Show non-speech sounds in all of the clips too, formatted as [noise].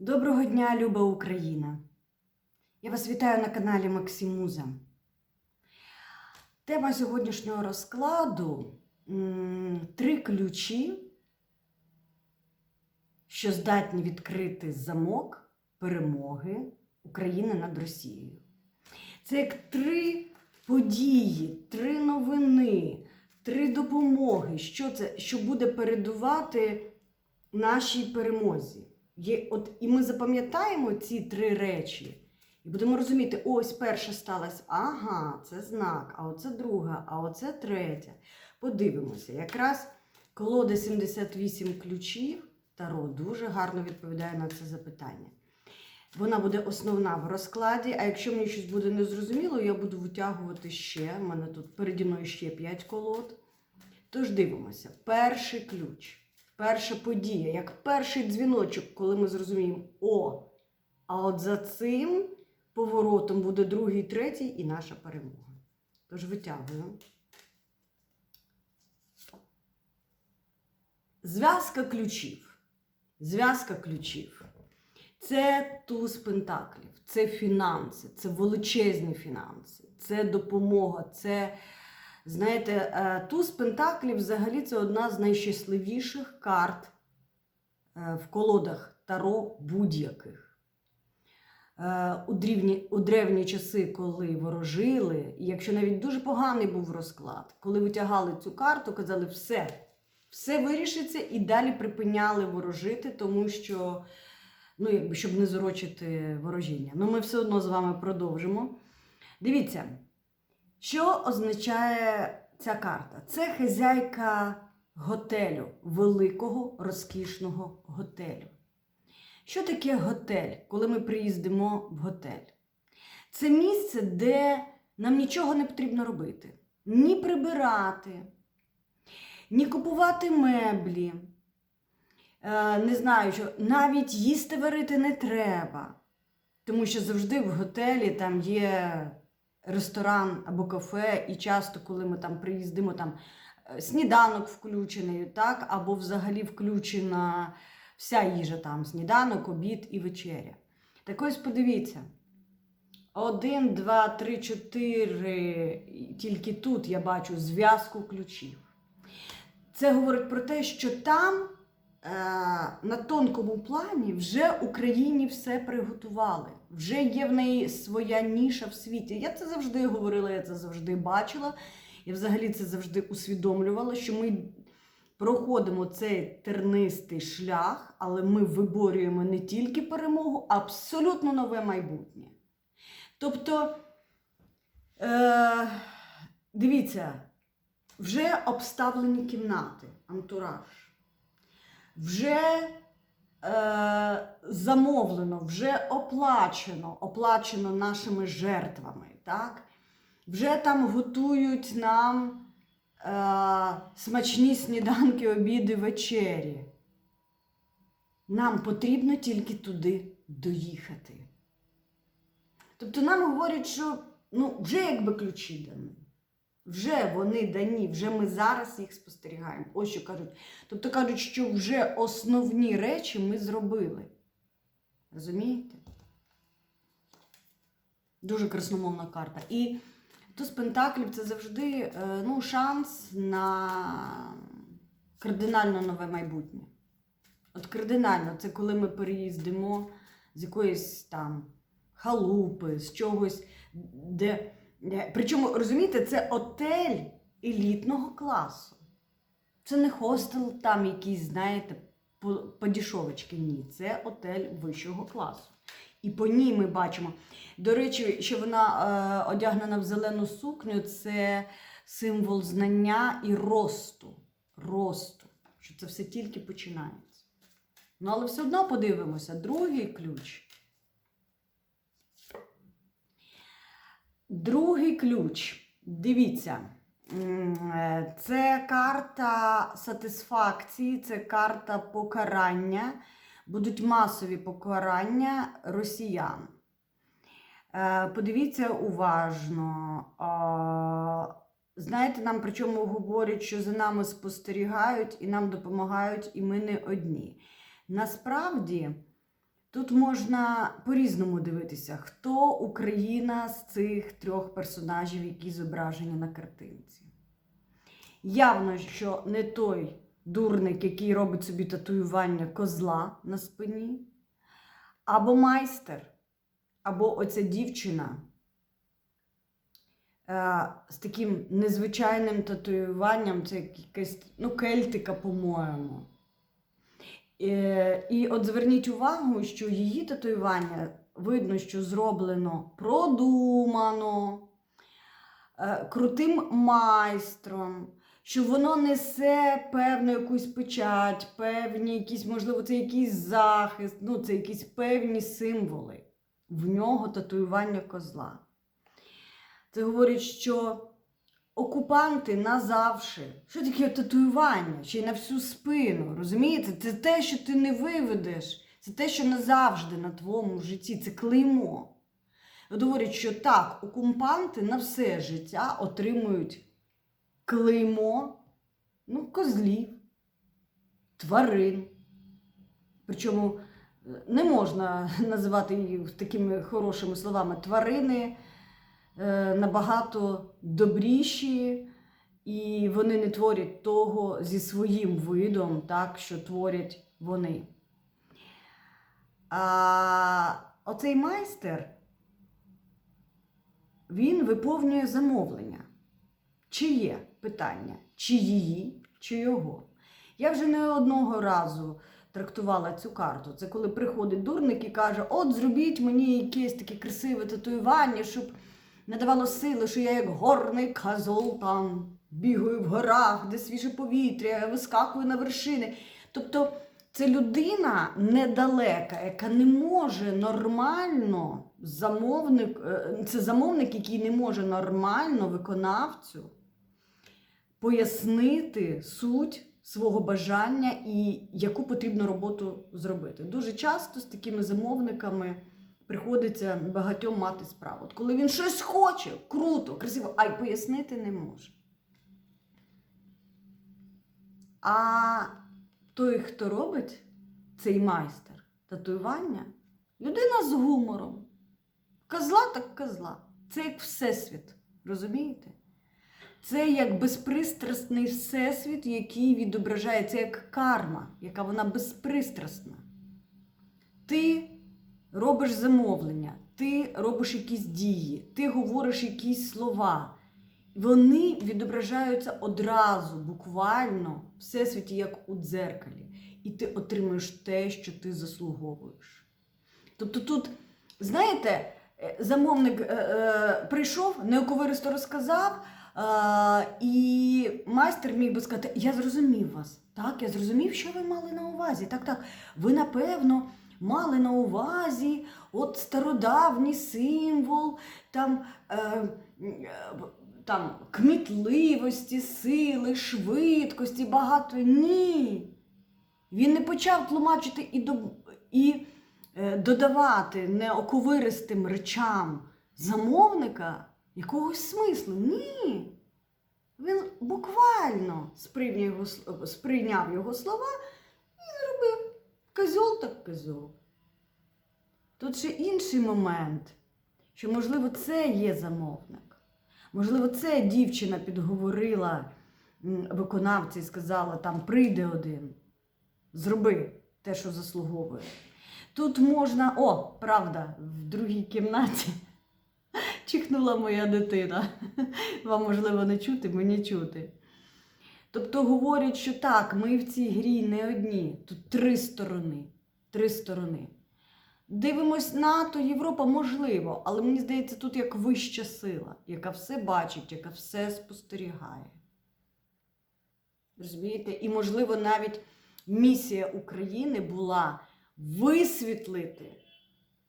Доброго дня, люба Україна! Я вас вітаю на каналі Максимуза. Тема сьогоднішнього розкладу три ключі, що здатні відкрити замок перемоги України над Росією. Це як три події, три новини, три допомоги. Що це, що буде передувати нашій перемозі? Є, от, і ми запам'ятаємо ці три речі, і будемо розуміти, ось перша сталася, ага, це знак, а оце друга, а оце третя. Подивимося, якраз колода 78 ключів Таро дуже гарно відповідає на це запитання. Вона буде основна в розкладі, а якщо мені щось буде незрозуміло, я буду витягувати ще. У мене тут переді мною ще 5 колод. Тож дивимося, перший ключ. Перша подія, як перший дзвіночок, коли ми зрозуміємо, о, а от за цим поворотом буде другий, третій і наша перемога. Тож витягую. Зв'язка ключів. Зв'язка ключів. Це туз пентаклів, це фінанси, це величезні фінанси, це допомога, це Знаєте, е, туз Пентаклів взагалі це одна з найщасливіших карт е, в колодах Таро будь-яких. Е, У древні, у древні часи, коли ворожили, якщо навіть дуже поганий був розклад, коли витягали цю карту, казали, все, все вирішиться і далі припиняли ворожити, тому що, ну, якби, щоб не зорочити ворожіння. Ну, ми все одно з вами продовжимо. Дивіться. Що означає ця карта? Це хазяйка готелю, великого розкішного готелю. Що таке готель, коли ми приїздимо в готель? Це місце, де нам нічого не потрібно робити. Ні прибирати, ні купувати меблі. Е, Не знаю, що навіть їсти варити не треба. Тому що завжди в готелі там є ресторан або кафе, і часто, коли ми там приїздимо, там е, сніданок включений, так, або взагалі включена вся їжа там, сніданок, обід і вечеря. Так ось подивіться. Один, два, три, чотири. Тільки тут я бачу зв'язку ключів. Це говорить про те, що там на тонкому плані вже Україні все приготували. Вже є в неї своя ніша в світі. Я це завжди говорила, я це завжди бачила. Я взагалі це завжди усвідомлювала, що ми проходимо цей тернистий шлях, але ми виборюємо не тільки перемогу, а абсолютно нове майбутнє. Тобто, е, дивіться, вже обставлені кімнати, антураж, вже е, замовлено, вже оплачено, оплачено нашими жертвами. Так? Вже там готують нам е, смачні сніданки, обіди, вечері. Нам потрібно тільки туди доїхати. Тобто нам говорять, що ну, вже якби ключі дані. Вже вони дані, вже ми зараз їх спостерігаємо. Ось що кажуть. Тобто кажуть, що вже основні речі ми зробили. Розумієте? Дуже красномовна карта. І туз Пентаклів це завжди е, ну, шанс на кардинально нове майбутнє. От кардинально, це коли ми переїздимо з якоїсь там халупи, з чогось, де. Е, Причому, розумієте, це отель елітного класу. Це не хостел там якийсь, знаєте, подішовочки. Ні, це отель вищого класу. І по ній ми бачимо. До речі, що вона е, одягнена в зелену сукню, це символ знання і росту. Росту. Що це все тільки починається. Ну, але все одно подивимося, другий ключ. Другий ключ. Дивіться, е, це карта сатисфакції, це карта покарання. Будуть масові покарання росіян. Е, Подивіться уважно. Знаєте, нам причому говорять, що за нами спостерігають і нам допомагають, і ми не одні. Насправді Тут можна по-різному дивитися, хто Україна з цих трьох персонажів, які зображені на картинці. Явно, що не той дурник, який робить собі татуювання козла на спині, або майстер, або оця дівчина е, з таким незвичайним татуюванням, це якась ну, кельтика, по-моєму. Е, І от зверніть увагу, що її татуювання видно, що зроблено продумано, е, крутим майстром, що воно несе певну якусь печать, певні якісь, можливо, це якийсь захист, ну, це якісь певні символи. В нього татуювання козла. Це говорить, що окупанти назавше. Що таке татуювання? Ще й на всю спину. Розумієте? Це те, що ти не виведеш. Це те, що назавжди на твоєму житті. Це клеймо. Говорять, що так, окупанти на все життя отримують клеймо ну, козлів, тварин. Причому е, не можна [laughs] називати їх такими хорошими словами тварини набагато добріші, і вони не творять того зі своїм видом, так, що творять вони. А оцей майстер він виповнює замовлення. Чиє питання? Чи її, чи його? Я вже не одного разу трактувала цю карту. Це коли приходить дурник і каже: От зробіть мені якесь таке красиве татуювання, щоб надавало сили, що я як горний козол там бігаю в горах, де свіже повітря, вискакую на вершини. Тобто це людина недалека, яка не може нормально замовник, е, це замовник, який не може нормально виконавцю пояснити суть свого бажання і яку потрібно роботу зробити. Дуже часто з такими замовниками приходиться багатьом мати справу. От коли він щось хоче, круто, красиво, а й пояснити не може. А той, хто робить цей майстер татуювання, людина з гумором. Козла так козла. Це як всесвіт. Розумієте? Це як безпристрасний всесвіт, який відображає, це як карма, яка вона безпристрасна. Ти робиш замовлення, ти робиш якісь дії, ти говориш якісь слова. Вони відображаються одразу, буквально, в всесвіті, як у дзеркалі. І ти отримуєш те, що ти заслуговуєш. Тобто тут, знаєте, е, замовник е, е, прийшов, неоковиристо розказав. А, і майстер міг би сказати: Я зрозумів вас. Так, я зрозумів, що ви мали на увазі. Так, так. Ви, напевно, мали на увазі от стародавній символ там, е, е, там кмітливості, сили, швидкості, багато. Ні. Він не почав тлумачити і, до, і е, додавати неоковиристим речам замовника якогось смислу. Ні. Він буквально сприйняв його, сприйняв його слова і зробив козьол так козьол. Тут ще інший момент, що, можливо, це є замовник. Можливо, це дівчина підговорила виконавця і сказала, там прийде один, зроби те, що заслуговує. Тут можна, о, правда, в другій кімнаті [laughs] чихнула моя дитина. Вам, можливо, не чути, мені чути. Тобто говорять, що так, ми в цій грі не одні. Тут три сторони. Три сторони. Дивимось НАТО, Європа, можливо, але мені здається, тут як вища сила, яка все бачить, яка все спостерігає. Розумієте? І, можливо, навіть місія України була висвітлити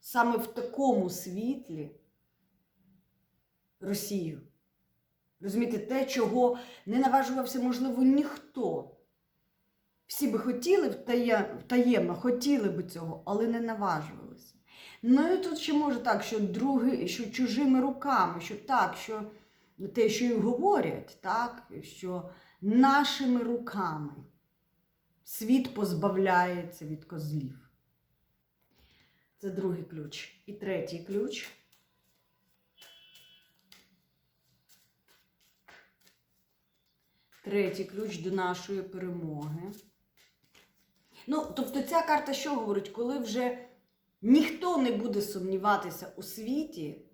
саме в такому світлі Росію. Розумієте, те, чого не наважувався, можливо, ніхто. Всі би хотіли втаємно, хотіли би цього, але не наважувалися. Ну і тут ще може так, що други, що чужими руками, що так, що те, що і говорять, так, що нашими руками світ позбавляється від козлів. Це другий ключ. І третій ключ. Третій ключ до нашої перемоги. Ну, тобто ця карта що говорить, коли вже ніхто не буде сумніватися у світі,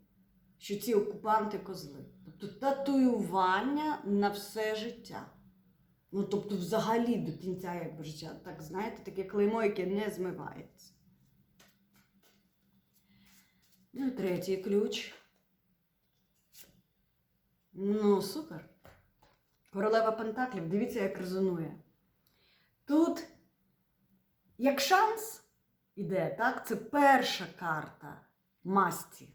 що ці окупанти козли. Тобто татуювання на все життя. Ну, тобто, взагалі до кінця якби життя, так знаєте, таке клеймо, яке не змивається. Ну, третій ключ. Ну, супер. Королева Пентаклів, дивіться, як резонує. Тут, як шанс іде, так, це перша карта масті.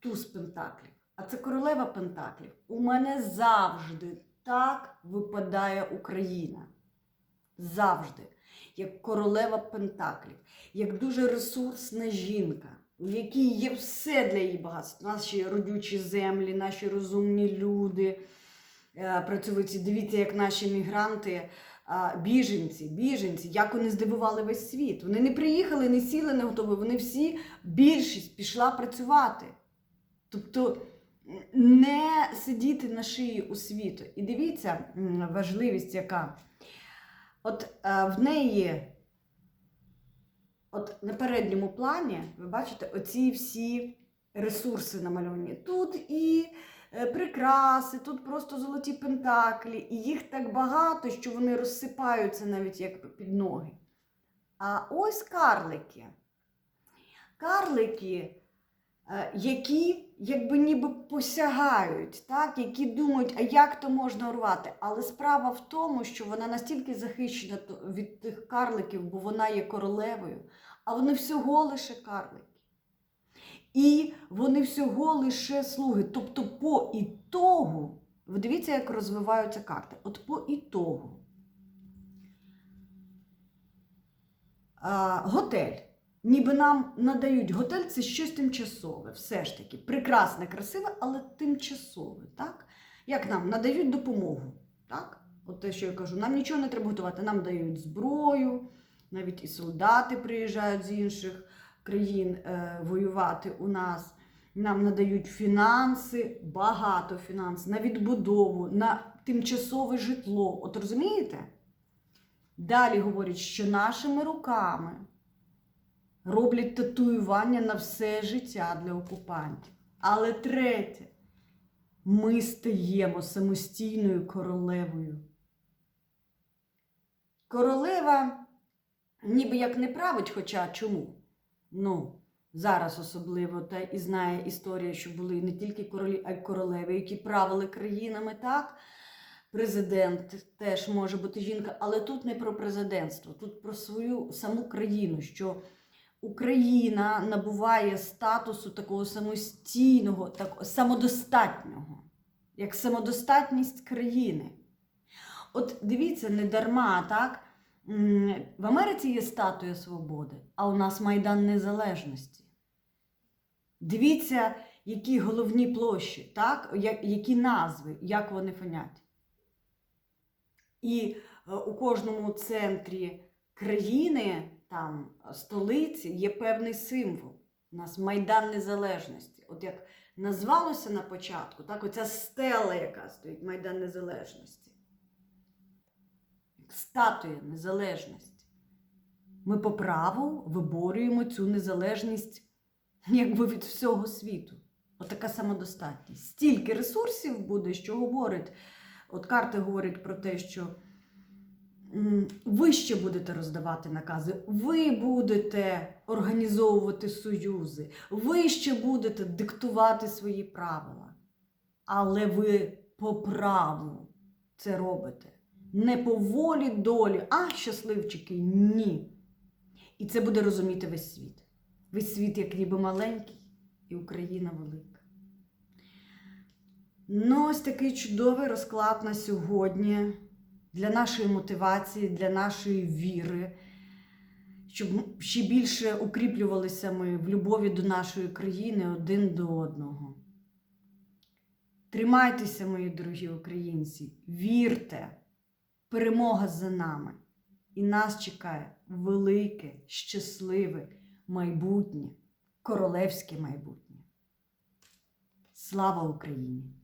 Туз Пентаклів. А це королева Пентаклів. У мене завжди так випадає Україна. Завжди. Як королева Пентаклів, як дуже ресурсна жінка, у якій є все для її багатства. Наші родючі землі, наші розумні люди, е, працьовиті. Дивіться, як наші мігранти, біженці, біженці, як вони здивували весь світ. Вони не приїхали, не сіли, не готові. Вони всі, більшість пішла працювати. Тобто не сидіти на шиї у світу. І дивіться важливість, яка. От е, в неї, от на передньому плані, ви бачите, оці всі ресурси намальовані. Тут і прикраси, тут просто золоті пентаклі, і їх так багато, що вони розсипаються навіть як під ноги. А ось карлики. Карлики е, які якби ніби посягають, так? які думають, а як то можна урвати. Але справа в тому, що вона настільки захищена від тих карликів, бо вона є королевою, а вони всього лише карлики. І вони всього лише слуги. Тобто, по ітогу, ви дивіться, як розвиваються карти. От по ітогу. А, готель. Ніби нам надають готель це щось тимчасове, все ж таки. Прекрасне, красиве, але тимчасове. Так? Як нам надають допомогу. Так? От те, що я кажу, нам нічого не треба готувати, нам дають зброю, навіть і солдати приїжджають з інших країн е, воювати у нас. Нам надають фінанси, багато фінансів, на відбудову, на тимчасове житло. От розумієте? Далі говорять, що нашими руками роблять татуювання на все життя для окупантів. Але третє, ми стаємо самостійною королевою. Королева ніби як не править, хоча чому? Ну, зараз особливо, та і знає історія, що були не тільки королі, а й королеви, які правили країнами, так? Президент теж може бути жінка, але тут не про президентство, тут про свою саму країну, що Україна набуває статусу такого самостійного, так, самодостатнього, як самодостатність країни. От дивіться, не дарма, так? В Америці є статуя свободи, а у нас Майдан Незалежності. Дивіться, які головні площі, так? Які назви, як вони фонять. І е, у кожному центрі країни, там столиці, є певний символ. У нас Майдан Незалежності. От як назвалося на початку, так, оця стела, яка стоїть, Майдан Незалежності. Статуя незалежності. Ми по праву виборюємо цю незалежність якби від всього світу. Отака самодостатність. Стільки ресурсів буде, що говорить. От карти говорять про те, що ви ще будете роздавати накази, ви будете організовувати союзи, ви ще будете диктувати свої правила. Але ви по праву це робите. Не по волі долі, а щасливчики, ні. І це буде розуміти весь світ. Весь світ як ніби маленький, і Україна велика. Ну, ось такий чудовий розклад на сьогодні для нашої мотивації, для нашої віри, щоб ще більше укріплювалися ми в любові до нашої країни один до одного. Тримайтеся, мої дорогі українці, вірте, перемога за нами. І нас чекає велике, щасливе майбутнє, королевське майбутнє. Слава Україні!